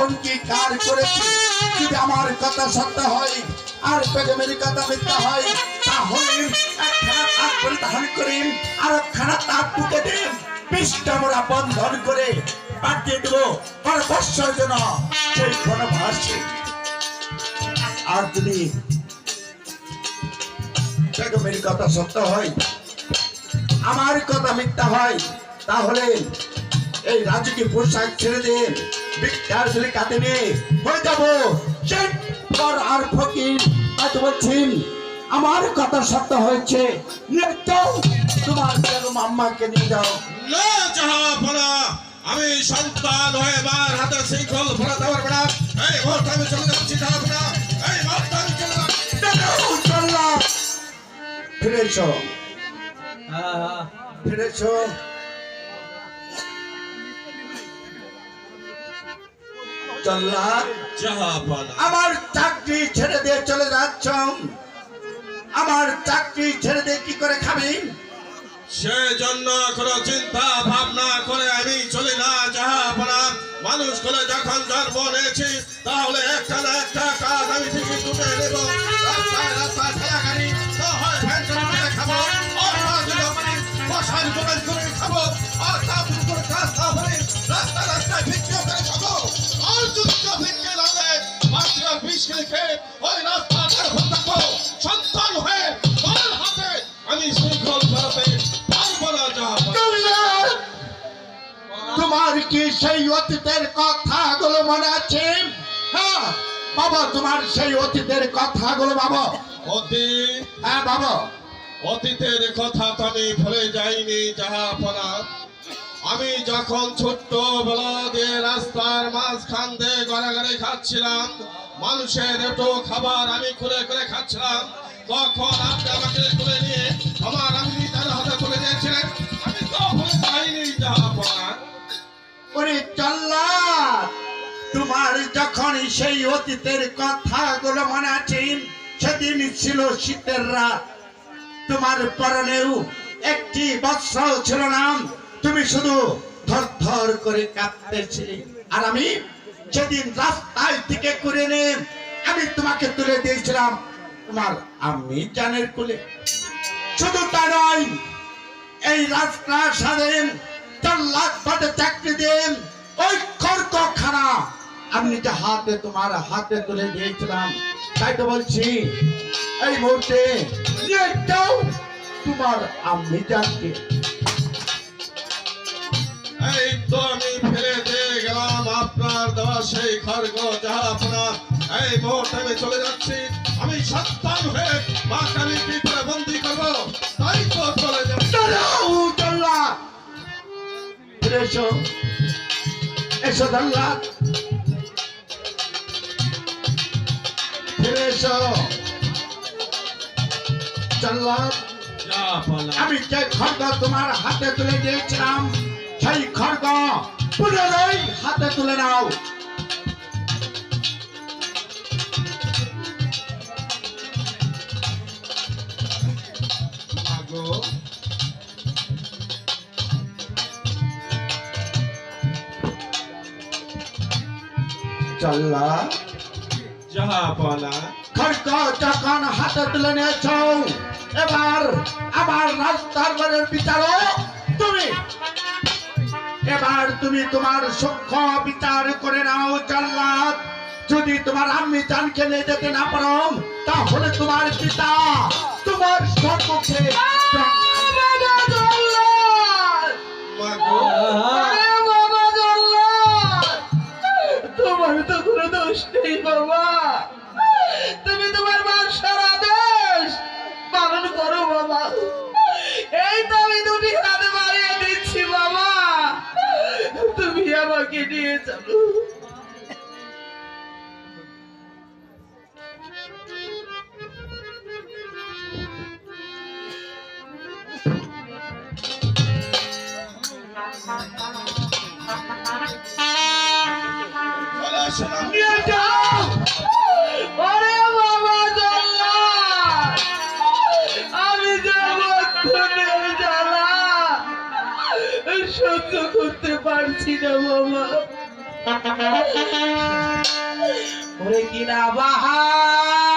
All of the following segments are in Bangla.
অঙ্গীকার করেছি। যদি আমার কথা সত্য হয়, আর বেগমের কথা মিথ্যা হয়, তাহলে করেন আর দেন। বন্ধন করে পাঠিয়ে দেবো জন্য সেই আর যদি বেগমের কথা সত্য হয়, আমার কথা মিথ্যা হয়, তাহলে এই রাজুকে পোশাক ছেড়ে দিন ভিক্ষার ছেলে কাঁদে নিয়ে হয়ে যাব। শেখ পর আর ফকির আজ বলছেন আমার কথা সত্য হয়েছে। তোমার বেগম আম্মাকে নিয়ে যাও। না যাহা ফলা আমি সন্তান হয়ে মার হাতে শৃঙ্খল ফলাতে পারব না এই মুহূর্তে আমি চলে যাচ্ছি যাহা ফলা এই মুহূর্তে আমি চলে যাচ্ছি। ফিরে এসো। ফিরে এসো। চল্লা। আমার চাকরি ছেড়ে দিয়ে চলে যাচ্ছ। আমার চাকরি ছেড়ে দিয়ে কি করে খাবি? সেজন্য কোনো চিন্তা ভাবনা করে আমি চলি না যাহা মানুষ করে যখন জন্ম নিয়েছি তাহলে কি সেই অতীতের কথাগুলো মনে আছে? হ্যাঁ বাবা তোমার সেই অতীতের কথাগুলো বাবা। অতীত? হ্যাঁ বাবা। অতীতের কথা তো আমি ভুলে যাইনি যাহা ফলা আমি যখন ছোট্ট বেলা দিয়ে রাস্তার মাঝখান দিয়ে গড়াগড়ে খাচ্ছিলাম মানুষের এটো খাবার আমি খুলে করে খাচ্ছিলাম তখন আপনি আমাকে তুলে নিয়ে আমার আমি তার হাতে তুলে দিয়েছিলেন। আমি তো ভুলে যাইনি যাহা ফলা ওরে চল্লা, তোমার যখন সেই অতীতের কথাগুলো মনে আছে, সেদিন ছিল শীতের রাত। তোমার পরনেও একটি বস্ত্র ছিল না তুমি শুধু ধর করে কাঁদতেছিলে। আর আমি সেদিন রাস্তায় থেকে করে নে আমি তোমাকে তুলে দিয়েছিলাম তোমার আমি জানের কুলে। শুধু তা নয়, এই রাস্তা স্বাধীন চার লাখ পদে চাকরি দিন ওই খড়কখানা আমি যে হাতে তোমার হাতে তুলে দিয়েছিলাম। তাই তো বলছি এই মুহূর্তে নিয়ে তোমার আমি জানকে এই তো আমি ফেলে দিয়ে গেলাম আপনার দেওয়া সেই খড়গ যাহা আপনার। এই মুহূর্তে আমি চলে যাচ্ছি আমি সন্তান হয়ে মা কালী পিঠে বন্দি করব। তাই তো চলে যাচ্ছি। এসো এসো দাল্লা। ফিরে এসো। পালা। আমি যে খড়গ তোমার হাতে তুলে দিয়েছিলাম সেই খড়গ পুনরায় হাতে তুলে নাও। যাহা পালা খড়গ যখন হাতে তুলে নিয়েছ এবার আমার রাস্তার বারের বিচারও তুমি এবার তুমি তোমার সূক্ষ্ম বিচার করে নাও জাল্লাদ যদি তোমার আম্মি জানকে নিয়ে যেতে না পারো তাহলে তোমার পিতা তোমার সম্মুখে আমাকে নিয়ে চলো চলে ওরে কিনা বাহাদুর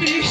You.